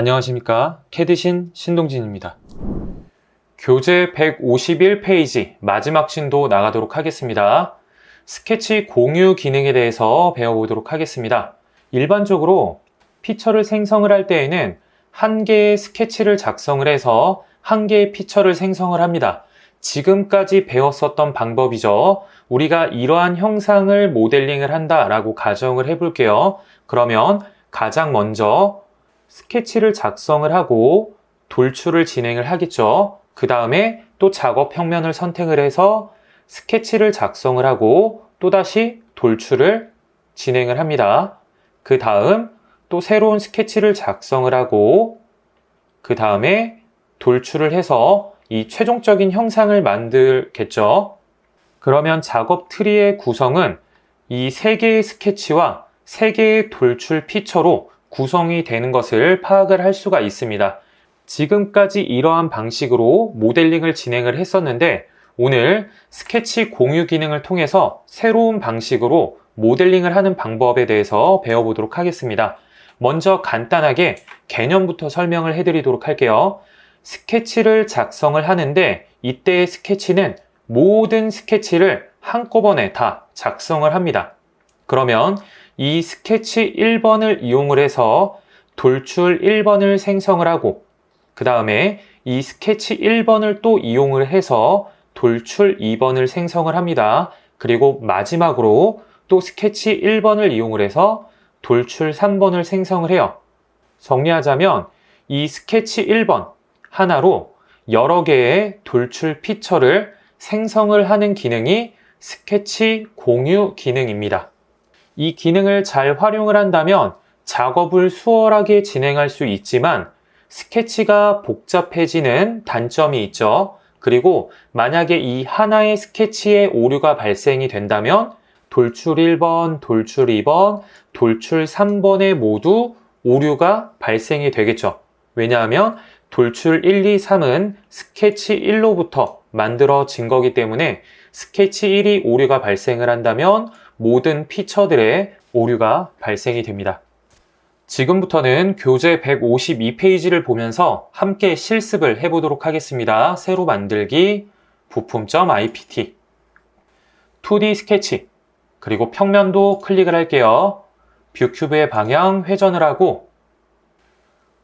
안녕하십니까. 캐드신 신동진입니다. 교재 151페이지 마지막 신도 나가도록 하겠습니다. 스케치 공유 기능에 대해서 배워보도록 하겠습니다. 일반적으로 피처를 생성을 할 때에는 한 개의 스케치를 작성을 해서 한 개의 피처를 생성을 합니다. 지금까지 배웠었던 방법이죠. 우리가 이러한 형상을 모델링을 한다라고 가정을 해볼게요. 그러면 가장 먼저 스케치를 작성을 하고 돌출을 진행을 하겠죠. 그 다음에 또 작업 평면을 선택을 해서 스케치를 작성을 하고 또다시 돌출을 진행을 합니다. 그 다음 또 새로운 스케치를 작성을 하고 그 다음에 돌출을 해서 이 최종적인 형상을 만들겠죠. 그러면 작업 트리의 구성은 이 세 개의 스케치와 세 개의 돌출 피처로 구성이 되는 것을 파악을 할 수가 있습니다. 지금까지 이러한 방식으로 모델링을 진행을 했었는데 오늘 스케치 공유 기능을 통해서 새로운 방식으로 모델링을 하는 방법에 대해서 배워보도록 하겠습니다. 먼저 간단하게 개념부터 설명을 해드리도록 할게요. 스케치를 작성을 하는데 이때의 스케치는 모든 스케치를 한꺼번에 다 작성을 합니다. 그러면 이 스케치 1번을 이용을 해서 돌출 1번을 생성을 하고 그 다음에 이 스케치 1번을 또 이용을 해서 돌출 2번을 생성을 합니다. 그리고 마지막으로 또 스케치 1번을 이용을 해서 돌출 3번을 생성을 해요. 정리하자면 이 스케치 1번 하나로 여러 개의 돌출 피처를 생성을 하는 기능이 스케치 공유 기능입니다. 이 기능을 잘 활용을 한다면 작업을 수월하게 진행할 수 있지만 스케치가 복잡해지는 단점이 있죠. 그리고 만약에 이 하나의 스케치에 오류가 발생이 된다면 돌출 1번, 돌출 2번, 돌출 3번에 모두 오류가 발생이 되겠죠. 왜냐하면 돌출 1, 2, 3은 스케치 1로부터 만들어진 거기 때문에 스케치 1이 오류가 발생을 한다면 모든 피처들의 오류가 발생이 됩니다. 지금부터는 교재 152페이지를 보면서 함께 실습을 해보도록 하겠습니다. 새로 만들기, 부품.ipt, 2D 스케치, 그리고 평면도 클릭을 할게요. 뷰 큐브의 방향 회전을 하고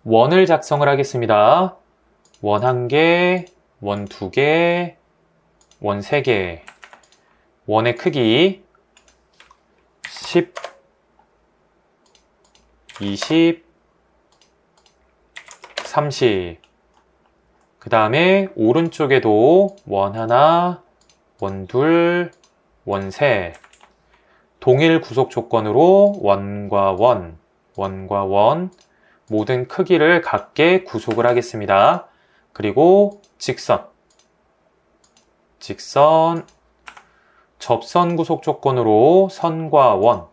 원을 작성을 하겠습니다. 원 한 개, 원 두 개, 원 세 개. 원의 크기 10, 20, 30. 그 다음에 오른쪽에도 원 하나, 원 둘, 원 셋. 동일 구속 조건으로 원과 원, 원과 원, 모든 크기를 같게 구속을 하겠습니다. 그리고 직선, 직선, 접선 구속 조건으로 선과 원,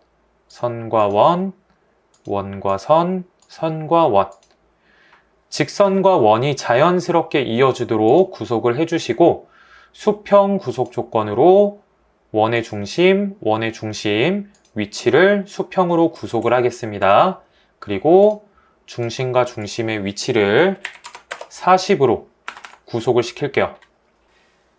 선과 원, 원과 선, 선과 원. 직선과 원이 자연스럽게 이어지도록 구속을 해주시고 수평 구속 조건으로 원의 중심, 원의 중심, 위치를 수평으로 구속을 하겠습니다. 그리고 중심과 중심의 위치를 40으로 구속을 시킬게요.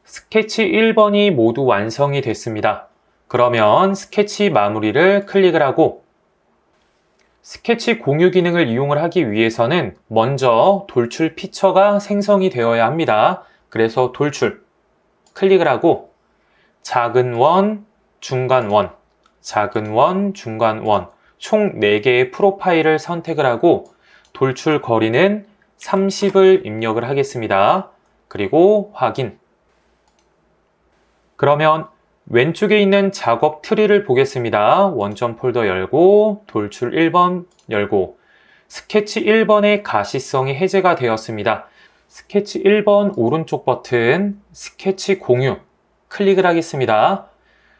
스케치 1번이 모두 완성이 됐습니다. 그러면 스케치 마무리를 클릭을 하고 스케치 공유 기능을 이용을 하기 위해서는 먼저 돌출 피처가 생성이 되어야 합니다. 그래서 돌출 클릭을 하고 작은 원, 중간 원, 작은 원, 중간 원, 총 4개의 프로파일을 선택을 하고 돌출 거리는 30을 입력을 하겠습니다. 그리고 확인. 그러면 왼쪽에 있는 작업 트리를 보겠습니다. 원점 폴더 열고 돌출 1번 열고 스케치 1번의 가시성이 해제가 되었습니다. 스케치 1번 오른쪽 버튼 스케치 공유 클릭을 하겠습니다.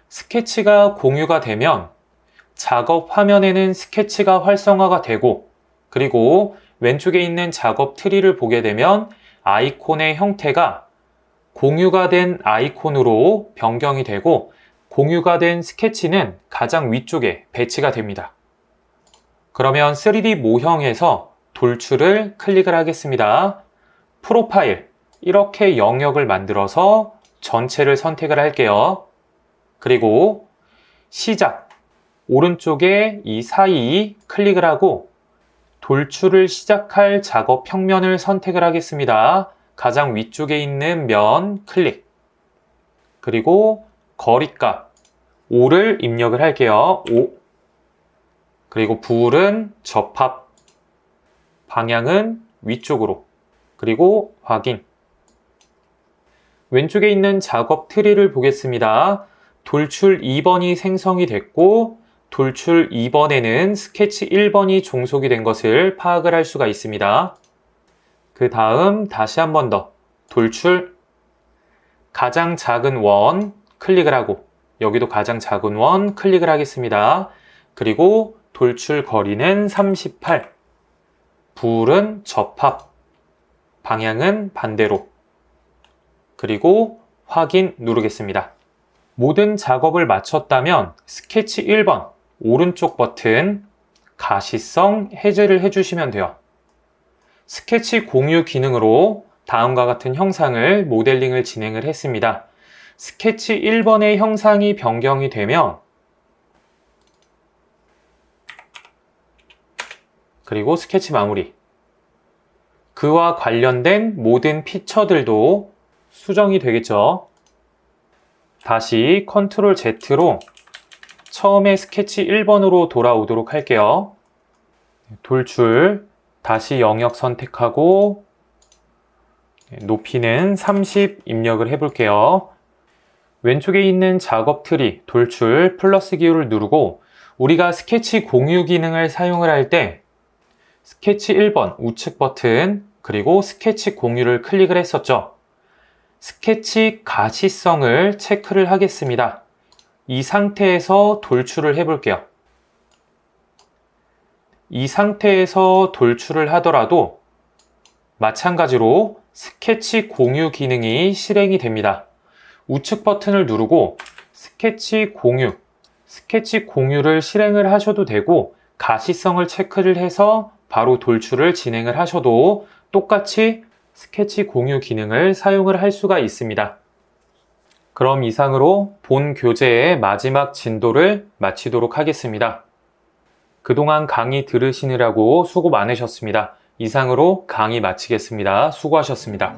스케치가 공유가 되면 작업 화면에는 스케치가 활성화가 되고 그리고 왼쪽에 있는 작업 트리를 보게 되면 아이콘의 형태가 공유가 된 아이콘으로 변경이 되고 공유가 된 스케치는 가장 위쪽에 배치가 됩니다. 그러면 3D 모형에서 돌출을 클릭을 하겠습니다. 프로파일 이렇게 영역을 만들어서 전체를 선택을 할게요. 그리고 시작 오른쪽에 이 사이 클릭을 하고 돌출을 시작할 작업 평면을 선택을 하겠습니다. 가장 위쪽에 있는 면 클릭 그리고 거리값 5를 입력을 할게요. 5 그리고 불은 접합 방향은 위쪽으로 그리고 확인 왼쪽에 있는 작업 트리를 보겠습니다. 돌출 2번이 생성이 됐고 돌출 2번에는 스케치 1번이 종속이 된 것을 파악을 할 수가 있습니다. 그 다음 다시 한 번 더 돌출 가장 작은 원 클릭을 하고 여기도 가장 작은 원 클릭을 하겠습니다. 그리고 돌출 거리는 38 불은 접합 방향은 반대로 그리고 확인 누르겠습니다. 모든 작업을 마쳤다면 스케치 1번 오른쪽 버튼 가시성 해제를 해주시면 돼요. 스케치 공유 기능으로 다음과 같은 형상을 모델링을 진행을 했습니다. 스케치 1번의 형상이 변경이 되면 그리고 스케치 마무리 그와 관련된 모든 피처들도 수정이 되겠죠. 다시 컨트롤 Z로 처음에 스케치 1번으로 돌아오도록 할게요. 돌출, 다시 영역 선택하고 높이는 30 입력을 해볼게요. 왼쪽에 있는 작업 트리, 돌출, 플러스 기호를 누르고 우리가 스케치 공유 기능을 사용을 할 때 스케치 1번 우측 버튼 그리고 스케치 공유를 클릭을 했었죠. 스케치 가시성을 체크를 하겠습니다. 이 상태에서 돌출을 해볼게요. 이 상태에서 돌출을 하더라도 마찬가지로 스케치 공유 기능이 실행이 됩니다. 우측 버튼을 누르고 스케치 공유, 스케치 공유를 실행을 하셔도 되고 가시성을 체크를 해서 바로 돌출을 진행을 하셔도 똑같이 스케치 공유 기능을 사용을 할 수가 있습니다. 그럼 이상으로 본 교재의 마지막 진도를 마치도록 하겠습니다. 그동안 강의 들으시느라고 수고 많으셨습니다. 이상으로 강의 마치겠습니다. 수고하셨습니다.